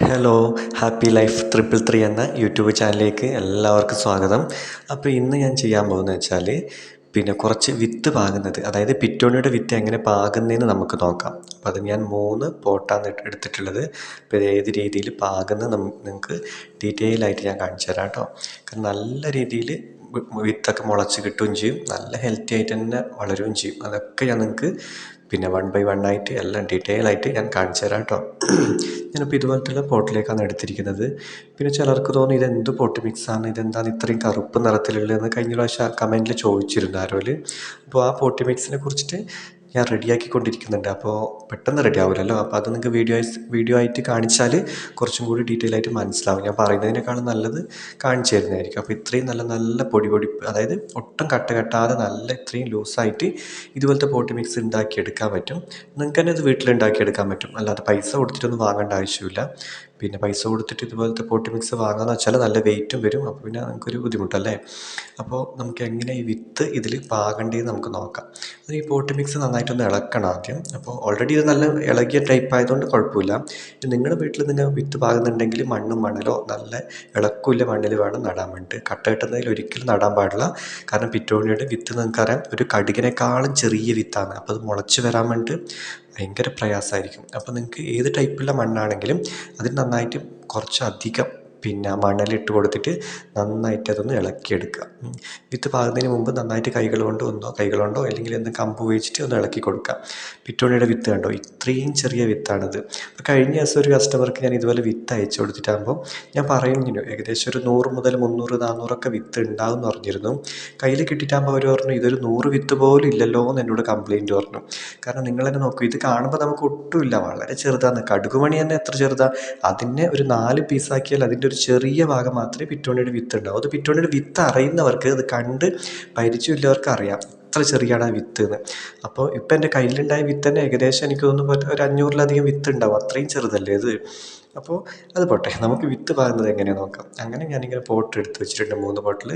Hello happy life triple three എന്ന YouTube ചാനലിലേക്ക് എല്ലാവർക്കും സ്വാഗതം. അപ്പോൾ ഇന്ന് ഞാൻ ചെയ്യാൻ പോകുന്നത് വെച്ചാൽ പിന്നെ കുറച്ച് വിത്ത് പാകുന്നത് അതായത് പിറ്റോണിയുടെ വിത്ത് എങ്ങനെ പാകുന്നതെന്ന് നമുക്ക് നോക്കാം. അപ്പോൾ അത് ഞാൻ മൂന്ന് പോട്ടാണ് എടുത്തിട്ടുള്ളത്. അപ്പോൾ ഏത് രീതിയിൽ പാകുന്നത് നമുക്ക് നിങ്ങൾക്ക് ഡീറ്റെയിൽ ആയിട്ട് ഞാൻ കാണിച്ചു തരാം കേട്ടോ കാരണം നല്ല രീതിയിൽ വിത്തൊക്കെ മുളച്ച് കിട്ടുകയും ചെയ്യും. നല്ല ഹെൽത്തി ആയിട്ട് തന്നെ വളരുകയും ചെയ്യും. അതൊക്കെ ഞാൻ നിങ്ങൾക്ക് പിന്നെ വൺ ബൈ വൺ ആയിട്ട് എല്ലാം ഡീറ്റെയിൽ ആയിട്ട് ഞാൻ കാണിച്ചു തരാം കേട്ടോ ഞാനിപ്പോൾ ഇതുപോലത്തുള്ള പോട്ടിലേക്കാണ് എടുത്തിരിക്കുന്നത്. പിന്നെ ചിലർക്ക് തോന്നും ഇതെന്ത് പോട്ട് മിക്സാണ് ഇതെന്താണ് ഇത്രയും കറുപ്പ് നിറത്തിലുള്ളതെന്ന് കഴിഞ്ഞ പ്രാവശ്യം കമന്റിൽ ചോദിച്ചിരുന്നു ആരോൽ. അപ്പോൾ ആ പോട്ടി മിക്സിനെ കുറിച്ചിട്ട് ഞാൻ റെഡിയാക്കിക്കൊണ്ടിരിക്കുന്നുണ്ട്. അപ്പോൾ പെട്ടെന്ന് റെഡി ആവില്ലല്ലോ അപ്പോൾ അത് നിങ്ങൾക്ക് വീഡിയോ വീഡിയോ ആയിട്ട് കാണിച്ചാൽ കുറച്ചും കൂടി ഡീറ്റെയിൽ ആയിട്ട് മനസ്സിലാവും. ഞാൻ പറയുന്നതിനേക്കാളും നല്ലത് കാണിച്ചു തരുന്നതായിരിക്കും. അപ്പോൾ ഇത്രയും നല്ല നല്ല പൊടി പൊടി അതായത് ഒട്ടും കട്ട കെട്ടാതെ നല്ല ഇത്രയും ലൂസായിട്ട് ഇതുപോലത്തെ പോട്ടി മിക്സ് ഉണ്ടാക്കിയെടുക്കാൻ പറ്റും. നിങ്ങൾക്ക് തന്നെ ഇത് വീട്ടിൽ ഉണ്ടാക്കിയെടുക്കാൻ പറ്റും. അല്ലാതെ പൈസ കൊടുത്തിട്ടൊന്നും വാങ്ങേണ്ട ആവശ്യമില്ല. പിന്നെ പൈസ കൊടുത്തിട്ട് ഇതുപോലത്തെ പോട്ടി മിക്സ് വാങ്ങാന്ന് വെച്ചാൽ നല്ല വെയിറ്റും വരും. അപ്പോൾ പിന്നെ നമുക്കൊരു ബുദ്ധിമുട്ടല്ലേ? അപ്പോൾ നമുക്ക് എങ്ങനെ ഈ വിത്ത് ഇതിൽ പാകണ്ടേന്ന് നമുക്ക് നോക്കാം. ഈ പോട്ടി മിക്സ് നന്നായിട്ടൊന്ന് ഇളക്കണം ആദ്യം. അപ്പോൾ ഓൾറെഡി ഇത് നല്ല ഇളകിയ ടൈപ്പ് ആയതുകൊണ്ട് കുഴപ്പമില്ല. നിങ്ങളുടെ വീട്ടിൽ നിങ്ങൾ വിത്ത് പാകുന്നുണ്ടെങ്കിൽ മണ്ണും മണലോ നല്ല ഇളക്കില്ല മണ്ണിൽ വേണം നടാൻ വേണ്ടിയിട്ട്. കട്ട കെട്ടുന്നതിൽ ഒരിക്കലും നടാൻ പാടില്ല. കാരണം പിറ്റോണിയുടെ വിത്ത് നിങ്ങൾക്കറിയാം ഒരു കടുകിനേക്കാളും ചെറിയ വിത്താണ്. അപ്പോൾ അത് മുളച്ച് വരാൻ വേണ്ടിയിട്ട് ഭയങ്കര പ്രയാസമായിരിക്കും. അപ്പോൾ നിങ്ങൾക്ക് ഏത് ടൈപ്പുള്ള മണ്ണാണെങ്കിലും അതിൽ നന്നായിട്ട് കുറച്ചധികം പിന്നെ മണലിട്ട് കൊടുത്തിട്ട് നന്നായിട്ട് അതൊന്ന് ഇളക്കിയെടുക്കുക. വിത്ത് പാകുന്നതിന് മുമ്പ് നന്നായിട്ട് കൈകൾ കൊണ്ട് ഒന്നോ കൈകൾ കൊണ്ടോ അല്ലെങ്കിൽ എന്ത് കമ്പ് ഉപയോഗിച്ചിട്ട് ഒന്ന് ഇളക്കി കൊടുക്കുക. പിറ്റോണിയുടെ വിത്ത് കണ്ടോ? ഇത്രയും ചെറിയ വിത്താണിത്. അപ്പോൾ കഴിഞ്ഞ ദിവസം ഒരു കസ്റ്റമർക്ക് ഞാൻ ഇതുപോലെ വിത്ത് അയച്ചു കൊടുത്തിട്ടാകുമ്പോൾ ഞാൻ പറയുന്നു ഏകദേശം ഒരു നൂറ് മുതൽ മുന്നൂറ് നാന്നൂറൊക്കെ വിത്ത് ഉണ്ടാവും എന്ന് പറഞ്ഞിരുന്നു. കയ്യിൽ കിട്ടിയിട്ടാകുമ്പോൾ അവർ പറഞ്ഞു ഇതൊരു നൂറ് വിത്ത് പോലും ഇല്ലല്ലോ എന്ന് എന്നോട് കംപ്ലയിന്റ് പറഞ്ഞു. കാരണം നിങ്ങൾ തന്നെ നോക്കൂ ഇത് കാണുമ്പോൾ നമുക്ക് ഒട്ടുമില്ല വളരെ ചെറുതാണ്. കടുകുമണി തന്നെ എത്ര ചെറുതാണ് അതിനെ ഒരു നാല് പീസാക്കിയാൽ അതിന്റെ ഒരു ചെറിയ ഭാഗം മാത്രമേ പിറ്റോണിയുടെ വിത്ത് ഉണ്ടാവും. അത് പിറ്റോണിയുടെ വിത്ത് അറിയുന്നവർക്ക് അത് കണ്ട് പരിചയമില്ലവർക്ക് അറിയാം. എത്ര ചെറിയാണ് ആ വിത്ത് എന്ന്. അപ്പോൾ ഇപ്പം എന്റെ കയ്യിലുണ്ടായ വിത്ത് തന്നെ ഏകദേശം എനിക്ക് തോന്നുന്നു ഒരു- ഒരു അഞ്ഞൂറിലധികം വിത്ത് ഉണ്ടാവും. അത്രയും ചെറുതല്ലേ ഇത്? അപ്പോൾ അത് പോട്ടെ നമുക്ക് വിത്ത് പാകുന്നത് എങ്ങനെയാണെന്ന് നോക്കാം. അങ്ങനെ ഞാനിങ്ങനെ പോട്ട് എടുത്ത് വെച്ചിട്ടുണ്ട് മൂന്ന് പോട്ടിൽ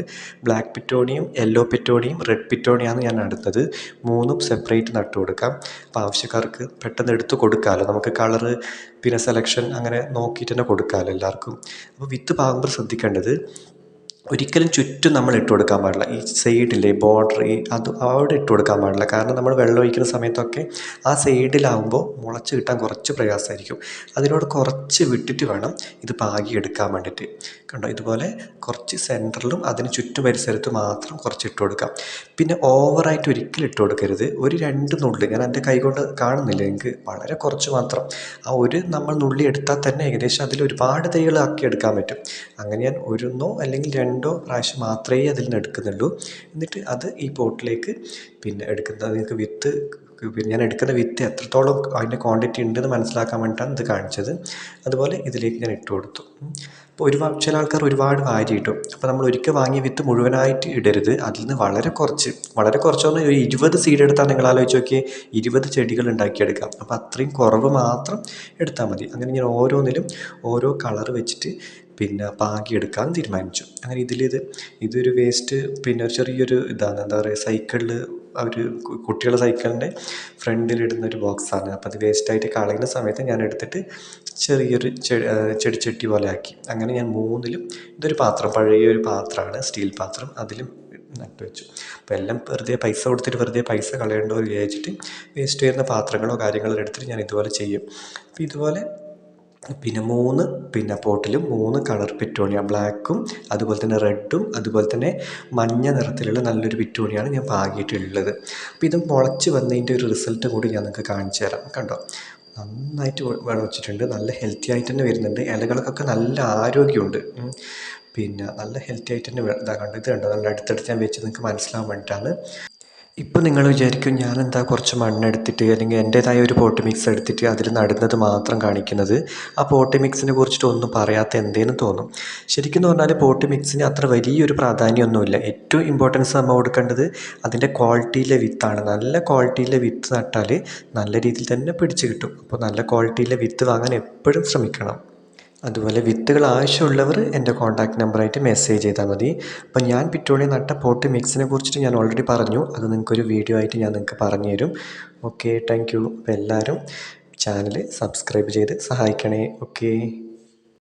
ബ്ലാക്ക് പിറ്റോണിയും യെല്ലോ പിറ്റോണിയും റെഡ് പിറ്റോണിയാണ് ഞാൻ നടുന്നത് മൂന്നും സെപ്പറേറ്റ് നട്ടു കൊടുക്കാം. അപ്പോൾ ആവശ്യക്കാർക്ക് പെട്ടെന്ന് എടുത്ത് കൊടുക്കാമല്ലോ നമുക്ക് കളറ് പിന്നെ സെലക്ഷൻ അങ്ങനെ നോക്കിയിട്ട് തന്നെ കൊടുക്കാമല്ലോ എല്ലാവർക്കും. അപ്പോൾ വിത്ത് പാകുമ്പോൾ ശ്രദ്ധിക്കേണ്ടത് ഒരിക്കലും ചുറ്റും നമ്മൾ ഇട്ട് കൊടുക്കാൻ പാടില്ല. ഈ സൈഡിലെ ബോർഡർ ഈ അത് അവിടെ ഇട്ട് കൊടുക്കാൻ പാടില്ല. കാരണം നമ്മൾ വെള്ളം ഒഴിക്കുന്ന സമയത്തൊക്കെ ആ സൈഡിലാവുമ്പോൾ മുളച്ച് കിട്ടാൻ കുറച്ച് പ്രയാസമായിരിക്കും. അതിനോട് കുറച്ച് വിട്ടിട്ട് വേണം ഇത് പാകി എടുക്കാൻ വേണ്ടിയിട്ട്. കണ്ടോ? ഇതുപോലെ കുറച്ച് സെന്ററിലും അതിന് ചുറ്റും പരിസരത്ത് മാത്രം കുറച്ച് ഇട്ട് കൊടുക്കാം. പിന്നെ ഓവറായിട്ട് ഒരിക്കലും ഇട്ട് കൊടുക്കരുത്. ഒരു രണ്ട് നുള്ളി ഞാൻ എന്റെ കൈകൊണ്ട് കാണുന്നില്ല എനിക്ക് വളരെ കുറച്ച് മാത്രം. ആ ഒരു നമ്മൾ നുള്ളി എടുത്താൽ തന്നെ ഏകദേശം അതിൽ ഒരുപാട് തൈകളാക്കി എടുക്കാൻ പറ്റും. അങ്ങനെ ഞാൻ ഒരുന്നോ അല്ലെങ്കിൽ രണ്ടോ പ്രാവശ്യം മാത്രമേ അതിൽ നിന്ന് എടുക്കുന്നുള്ളൂ. എന്നിട്ട് അത് ഈ പോട്ടിലേക്ക് പിന്നെ എടുക്കുന്നത് നിങ്ങൾക്ക് വിത്ത് പിന്നെ ഞാൻ എടുക്കുന്ന വിത്ത് എത്രത്തോളം അതിന്റെ ക്വാണ്ടിറ്റി ഉണ്ടെന്ന് മനസ്സിലാക്കാൻ വേണ്ടിയിട്ടാണ് ഇത് കാണിച്ചത്. അതുപോലെ ഇതിലേക്ക് ഞാൻ ഇട്ട് കൊടുത്തു. അപ്പോൾ ഒരുപാട് ചില ആൾക്കാർ ഒരുപാട് വാരി ഇടും. അപ്പോൾ നമ്മൾ ഒരിക്കൽ വാങ്ങിയ വിത്ത് മുഴുവനായിട്ട് ഇടരുത്. അതിൽ നിന്ന് വളരെ കുറച്ച് വളരെ കുറച്ചൊന്ന് ഒരു ഇരുപത് സീഡ് എടുത്താൽ നിങ്ങൾ ആലോചിച്ച് നോക്കിയാൽ ഇരുപത് ചെടികൾ ഉണ്ടാക്കിയെടുക്കാം അപ്പോൾ അത്രയും കുറവ് മാത്രം എടുത്താൽ മതി. അങ്ങനെ ഞാൻ ഓരോന്നിലും ഓരോ കളർ വെച്ചിട്ട് പിന്നെ പാകി പാകിയെടുക്കാൻ തീരുമാനിച്ചു. അങ്ങനെ ഇതിലിത് ഇതൊരു വേസ്റ്റ് പിന്നെ ഒരു ചെറിയൊരു ഇതാണ്. എന്താ പറയുക സൈക്കിളിൽ അവർ കുട്ടികളുടെ സൈക്കിളിന്റെ ഫ്രണ്ടിലിടുന്ന ഒരു ബോക്സാണ് അപ്പോൾ അത് വേസ്റ്റായിട്ട് കളയുന്ന സമയത്ത് ഞാൻ എടുത്തിട്ട് ചെറിയൊരു ചെടി ചെടിച്ചട്ടി പോലെ ആക്കി. അങ്ങനെ ഞാൻ മൂന്നിലും ഇതൊരു പാത്രം പഴയ ഒരു പാത്രമാണ് സ്റ്റീൽ പാത്രം അതിലും നട്ടു വെച്ചു. അപ്പോൾ എല്ലാം വെറുതെ പൈസ കൊടുത്തിട്ട് വെറുതെ പൈസ കളയണ്ടോ വിചാരിച്ചിട്ട് വേസ്റ്റ് വരുന്ന പാത്രങ്ങളോ കാര്യങ്ങളോ എടുത്തിട്ട് ഞാൻ ഇതുപോലെ ചെയ്യും. അപ്പോൾ ഇതുപോലെ പിന്നെ മൂന്ന് പിന്നെ പോട്ടിൽ മൂന്ന് കളർ പെറ്റോണിയ. ബ്ലാക്കും അതുപോലെ തന്നെ റെഡും അതുപോലെ തന്നെ മഞ്ഞ നിറത്തിലുള്ള നല്ലൊരു പെറ്റോണിയാണ് ഞാൻ പാകിയിട്ടുള്ളത് അപ്പോൾ ഇത് മുളച്ച് വന്നതിന്റെ ഒരു റിസൾട്ട് കൂടി ഞാൻ നിങ്ങൾക്ക് കാണിച്ചു തരാം. കണ്ടോ? നന്നായിട്ട് വെച്ചിട്ടുണ്ട് നല്ല ഹെൽത്തി ആയിട്ട് തന്നെ വരുന്നുണ്ട്. ഇലകൾക്കൊക്കെ നല്ല ആരോഗ്യമുണ്ട്. പിന്നെ നല്ല ഹെൽത്തി ആയിട്ട് തന്നെ ഇതാ കണ്ടോ? ഇത് കണ്ടോ? നല്ല അടുത്തടുത്ത് ഞാൻ വെച്ച് നിങ്ങൾക്ക് മനസ്സിലാവാൻ വേണ്ടിയിട്ടാണ്. ഇപ്പം നിങ്ങൾ വിചാരിക്കും ഞാനെന്താ കുറച്ച് മണ്ണെടുത്തിട്ട് അല്ലെങ്കിൽ എന്റേതായ ഒരു പോട്ട് മിക്സ് എടുത്തിട്ട് അതിൽ നടുന്നത് മാത്രം കാണിക്കുന്നത്. ആ പോട്ട് മിക്സിനെ കുറിച്ചിട്ട് ഒന്നും പറയാത്ത എന്തേലും തോന്നും. ശരിക്കും പറഞ്ഞാൽ പോട്ട് മിക്സിന് അത്ര വലിയൊരു പ്രാധാന്യമൊന്നുമില്ല. ഏറ്റവും ഇമ്പോർട്ടൻസ് നമ്മൾ കൊടുക്കേണ്ടത് അതിന്റെ ക്വാളിറ്റിയിലെ വിത്താണ്. നല്ല ക്വാളിറ്റിയിലെ വിത്ത് നട്ടാൽ നല്ല രീതിയിൽ തന്നെ പിടിച്ച് കിട്ടും. അപ്പോൾ നല്ല ക്വാളിറ്റിയിലെ വിത്ത് വാങ്ങാൻ എപ്പോഴും ശ്രമിക്കണം. അതുപോലെ വിത്തുകൾ ആവശ്യമുള്ളവർ എന്റെ കോൺടാക്ട് നമ്പറായിട്ട് മെസ്സേജ് ചെയ്താൽ മതി. അപ്പം ഞാൻ പിറ്റോളി നട്ട പോട്ട് മിക്സിനെ കുറിച്ചിട്ട് ഞാൻ ഓൾറെഡി പറഞ്ഞു. അത് നിങ്ങൾക്കൊരു വീഡിയോ ആയിട്ട് ഞാൻ നിങ്ങൾക്ക് പറഞ്ഞു തരും ഓക്കെ താങ്ക് യു അപ്പോൾ എല്ലാവരും ചാനൽ സബ്സ്ക്രൈബ് ചെയ്ത് സഹായിക്കണേ. ഓക്കെ